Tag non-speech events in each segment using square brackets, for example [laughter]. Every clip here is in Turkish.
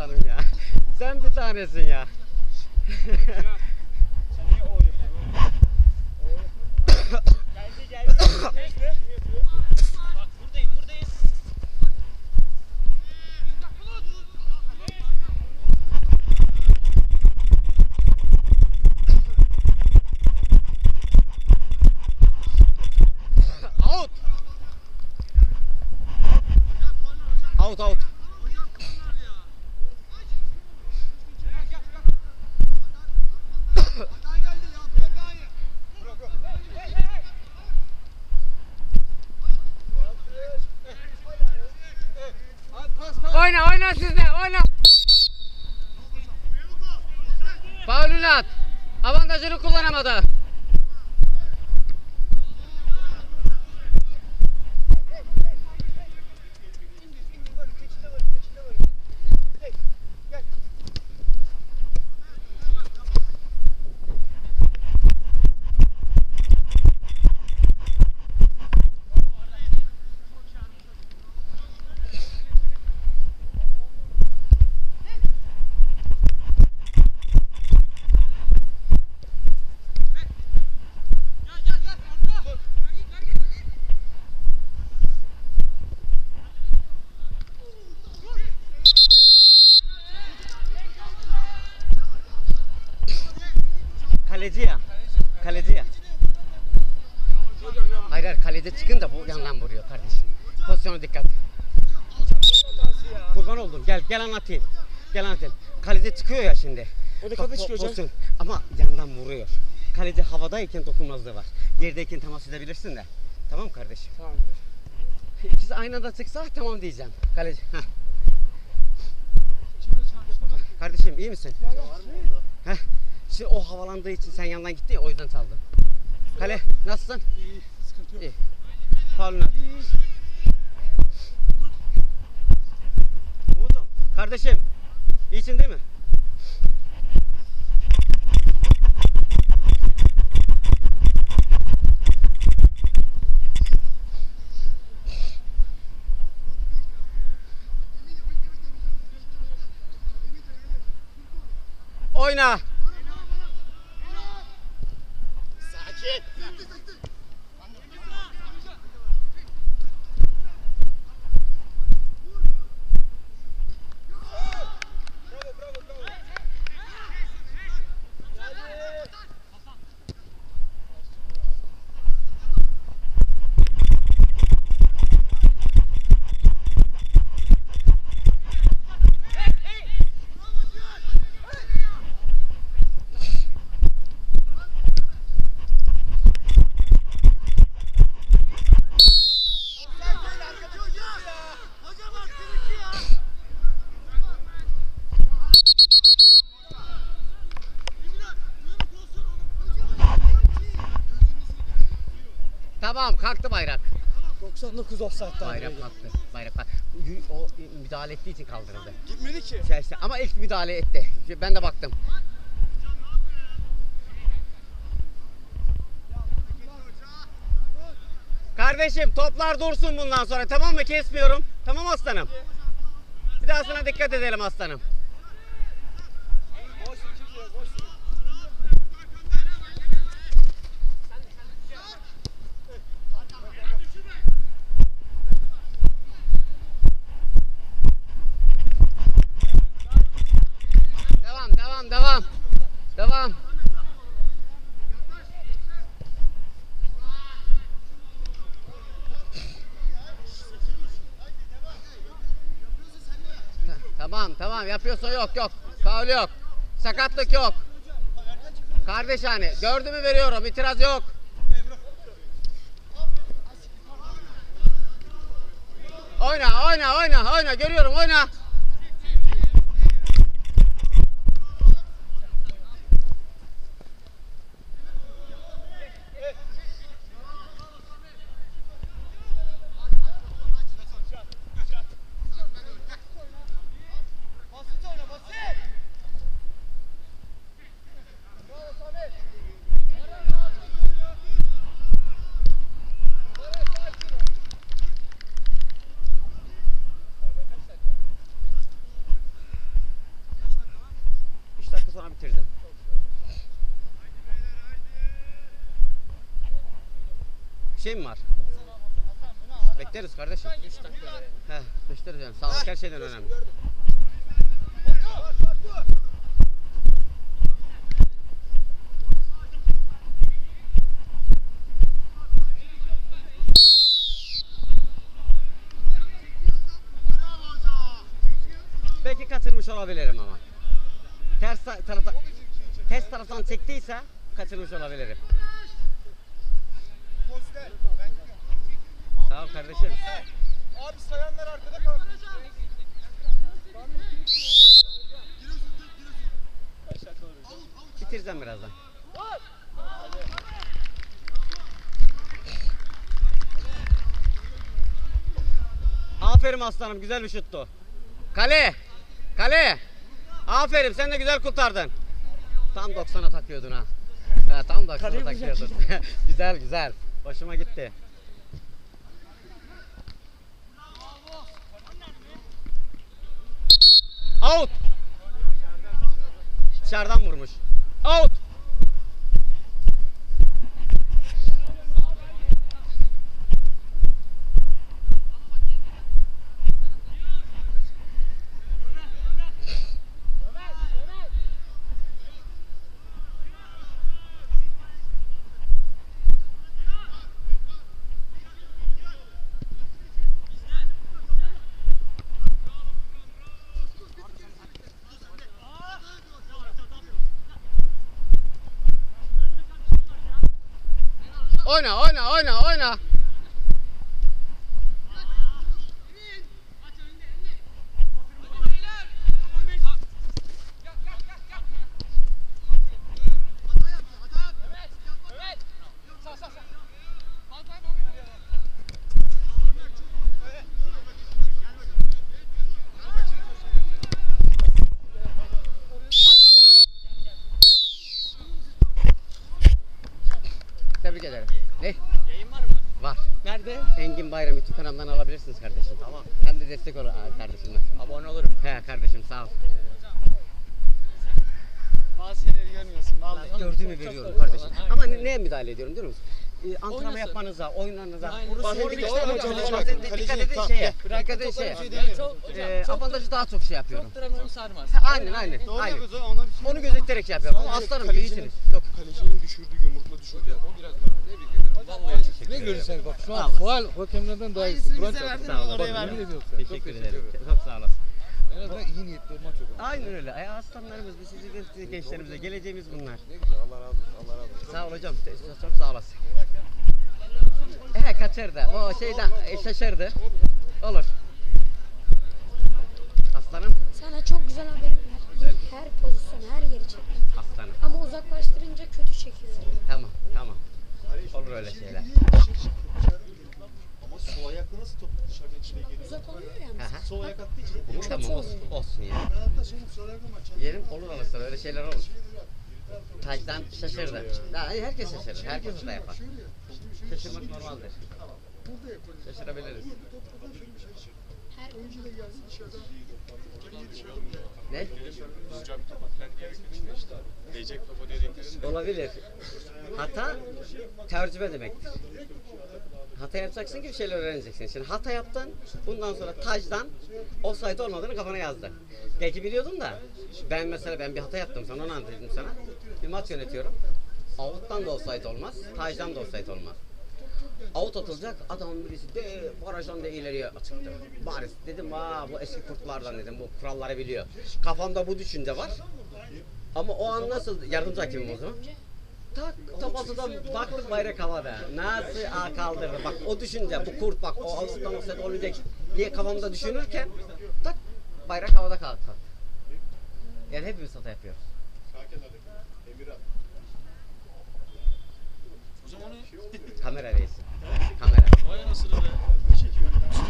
kaptanım ya. [laughs] Sen bir tanesin ya. [laughs] [laughs] Geldi geldi. Bora, moda! Gel anlatayım. Gel anlatayım. Kaleci çıkıyor ya şimdi. O da kafa çıkıyor hocam. pozisyon- Ama yandan vuruyor. Kaleci havadayken dokunmazlığı var. Yerdeyken temas edebilirsin de. Tamam mı kardeşim? Tamam. İkisi aynı anda çıksa tamam diyeceğim. Kaleci. Heh. Kardeşim iyi misin? Heh. Şimdi o havalandığı için sen yandan gittin ya o yüzden çaldım. Kale nasılsın? İyi. Sıkıntı yok. İyi. Faulün Kardeşim. iyisin değil mi? Oyna. Tamam kalktı bayrak. 99 offside Bayrak kalktı. Bayrak kalktı. O müdahale ettiği için kaldırıldı. Gitmedi ki. İşte, ama ilk müdahale etti. Ben de baktım. Kardeşim toplar dursun bundan sonra tamam mı? Kesmiyorum. Tamam aslanım. Bir daha sana dikkat edelim aslanım. Boş çıkıyor boş. Devam devam devam. Devam. Ta- Tamam tamam yapıyorsa yok yok. Faul yok. Sakatlık yok. Kardeş hani gördü veriyorum itiraz yok. Oyna oyna oyna oyna görüyorum oyna. Bir şey mi var? Bekleriz kardeşim. 3 dakika. He, bekleriz yani. Sağlık her şeyden önemli. Belki kaçırmış olabilirim ama. Ters ta- tarafa, ters taraftan çektiyse kaçırmış olabilirim. Sağ ol kardeşim. Abi sayanlar arkada kalsın. Bitireceğim birazdan. Aferin aslanım güzel bir şuttu. Kale. Kale. Aferin sen de güzel kurtardın. Tam 90'a takıyordun ha. ha tam 90'a takıyordun. [laughs] güzel güzel. Hoşuma gitti. Out. Dışarıdan vurmuş. Out. Oyna oyna oyna oyna. Tebrik ederim. Ne? Yayın var mı? Var. Nerede? Engin Bayram YouTube kanalından alabilirsiniz kardeşim. Tamam. Hem de destek ol aa, kardeşimler. Abone olurum. He kardeşim sağ ol. Bazı şeyleri görmüyorsun. Vallahi. Gördüğümü veriyorum kardeşim. Ama neye müdahale ediyorum diyor musun? Ee, antrenman yapmanıza, oyunlarınıza. Aynen. Bazen doğru, edin, hocam, dikkat edin, şeye. Dikkat edin şeye. bir çok, avantajı daha çok şey yapıyorum. çok oyun sarmaz. Aynen aynen. Doğru aynen. yapıyoruz ona bir şey Onu gözeterek şey yapıyorum. Ama aslanım iyisiniz. Çok. Kalecinin düşürdü, yumrukla düşürdü. O biraz Vallahi Ne ederim. görürseniz bak şu an faal hakemlerden daha. Kur'an çarpsın. Sağ olun. oraya. Çok Teşekkür ederim. Çok sağ olasın. İyi niyetli olmak çok önemli. Aynen öyle. Ay, aslanlarımız biz sizi de gençlerimize geleceğimiz bunlar. Ne güzel Allah razı olsun. Allah razı olsun. Sağ ol hocam. te- Çok sağ olasın. He kaçırdı. O şeyden e, şaşırdı. Olur. Aslanım. Sana çok güzel haberim var. Her pozisyon, her yeri çektim. Aslanım. Ama uzaklaştırınca kötü çekiyor. Tamam tamam. Olur öyle şeyler. Ama sol ayakla nasıl top dışarıdan içine geliyor? Uzak oluyor ya. Aha. Sol ayak attığı için. Bu tamam olsun, olsun ya. Yerim olur alırsa öyle şeyler olur. Tacdan şaşırdı. Ha, herkes şaşırır. Herkes de yapar. Şaşırmak normaldir. Şaşırabiliriz. Ne? Olabilir. Hata tecrübe demektir. Hata yapacaksın ki bir şeyler öğreneceksin. Şimdi hata yaptın, bundan sonra tacdan offside olmadığını kafana yazdın. Belki biliyordun da, ben mesela ben bir hata yaptım sana onu anlattım sana. Bir maç yönetiyorum. Out'tan da offside olmaz, tacdan da offside olmaz. Out atılacak, adamın birisi de barajdan da ileriye çıktı. Bariz dedim, aa bu eski kurtlardan dedim, bu kuralları biliyor. Kafamda bu düşünce var. Ama o an nasıl, yardımcı hakemim o zaman. Tak tapasıdan baktık bayrak havada. Nasıl aa kaldırdı. Bak o düşünce bu kurt bak o altından offset olacak diye kafamda düşünürken tak bayrak havada kalktı. Yani hepimiz hata yapıyoruz. O zaman ne? Kamera reisi. Kamera. Vay anasını be.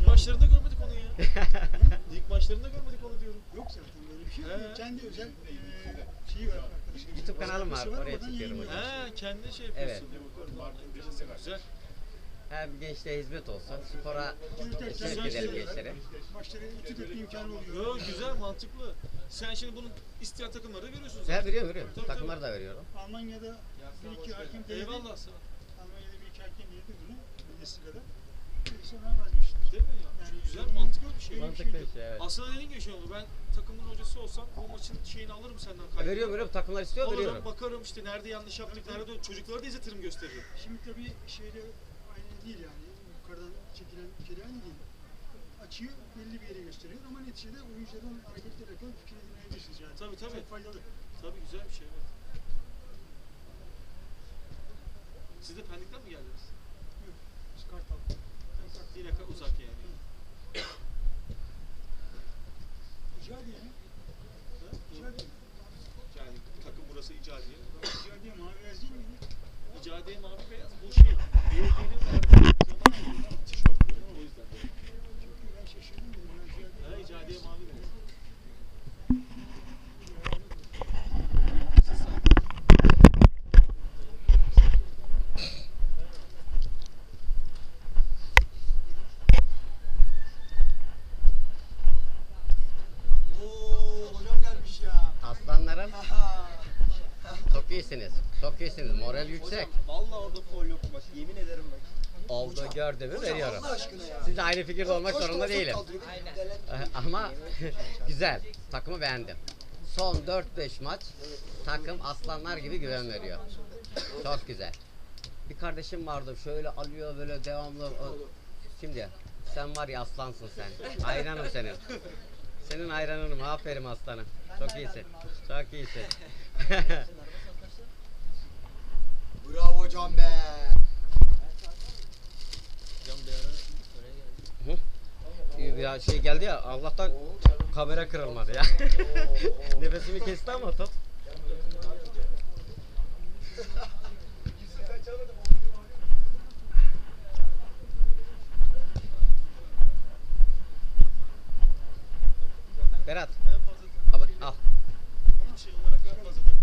İlk maçlarında görmedik onu ya. [laughs] İlk maçlarında görmedik onu diyorum. Yok zaten böyle bir şey. He. Kendi özel şeyi var. YouTube kanalım var. Oraya çekiyorum hocam. He kendi şey Evet. yapıyorsun. Güzel. Hem gençliğe hizmet olsun. Spora sevk edelim gençleri. Maçları ütü dökme imkanı oluyor. Yo güzel mantıklı. Sen şimdi bunun isteyen takımları da veriyorsun Ya zaten. veriyorum veriyorum. Tabii, Takımları da veriyorum. Almanya'da bir iki hakem denedi. Eyvallah sana. Almanya'da bir iki hakem denedi bunu. Nesli kadar. Sonra vazgeçtim. Değil mi ya? Yani Güzel mantıklı bir şey. Mantıklı bir şey evet. Aslında dediğin gibi şey oldu. Ben takımın hocası olsam bu maçın şeyini alırım senden kaydını. Veriyorum veriyorum takımlar istiyor Alırım, veriyorum. bakarım işte nerede yanlış yaptık, nerede çocuklara da izletirim gösteririm. Şimdi tabii şeyde aynı değil yani. Yukarıdan çekilen şeyler aynı değil. Açıyı belli bir yere gösteriyor ama neticede oyuncuların hareketlerle falan fikir edinebilirsiniz yani. Tabii, tabii. Çok faydalı. Tabii güzel bir şey evet. Siz de Pendik'ten mi geldiniz? Kartal. Direkt uzak yani. Ha? Rica diyelim. Yani takım burası İcadiye. Rica diyelim. Mavi beyaz değil miydi? İcadiye mavi beyaz. Bu şey, belediyenin verdiği zaman tişörtleri. O yüzden. Çünkü ben şaşırdım dedim. Ben rica Ha, diyelim. İcadiye mavi beyaz. Oo hocam gelmiş ya. Aslanlarım çok iyisiniz. Çok iyisiniz. Moral yüksek. Vallahi orada foul yok bak yemin ederim bak. Oldu gördüğümü veriyorum. Allah aşkına ya. Siz de aynı fikirde olmak Koş zorunda değilim. Ama güzel. Takımı beğendim. Son 4-5 maç takım aslanlar gibi güven veriyor. Çok güzel. Bir kardeşim vardı şöyle alıyor böyle devamlı. Şimdi sen var ya aslansın sen. Hayranım senin. Senin hayranınım. Aferin aslanım. Çok iyisin. Çok [laughs] iyisin. Bravo hocam be. İyi bir şey geldi ya Allah'tan kamera kırılmadı ya. [laughs] Nefesimi kesti ama top. Berat. En fazla takım. Al. İlçe olarak en fazla takım.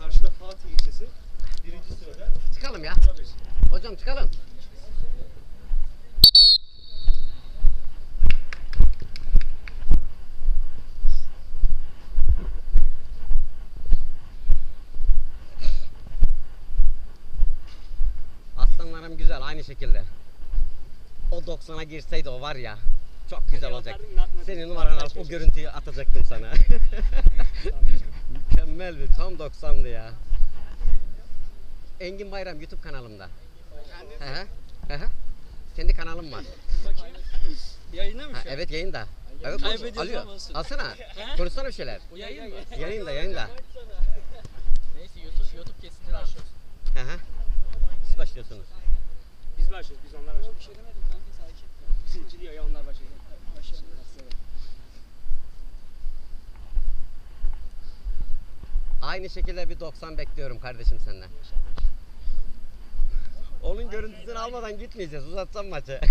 Karşıda Fatih ilçesi. Birinci sırada. Çıkalım ya. Hocam çıkalım. Aslanlarım güzel aynı şekilde. O 90'a girseydi o var ya çok güzel olacak. Senin numaranı alıp o görüntüyü atacaktım sana. [laughs] Mükemmel bir tam 90'dı ya. Engin Bayram YouTube kanalımda. Hı hı. Hı hı. Kendi kanalım var. Mı Ha, şu an? evet yayında. Evet konuş, alıyor. ama olsun. Alsana. Konuşsana bir şeyler. Yayın mı? Yayında yayında. Neyse YouTube, YouTube kesitini açıyoruz. Hı hı. Siz başlıyorsunuz. Biz başlıyoruz, biz onlar başlıyoruz. Bir şey demedim kanka sakin. Ya onlar Aynı şekilde bir 90 bekliyorum kardeşim senden. Onun görüntüsünü almadan gitmeyeceğiz. Uzatsam maçı. [laughs]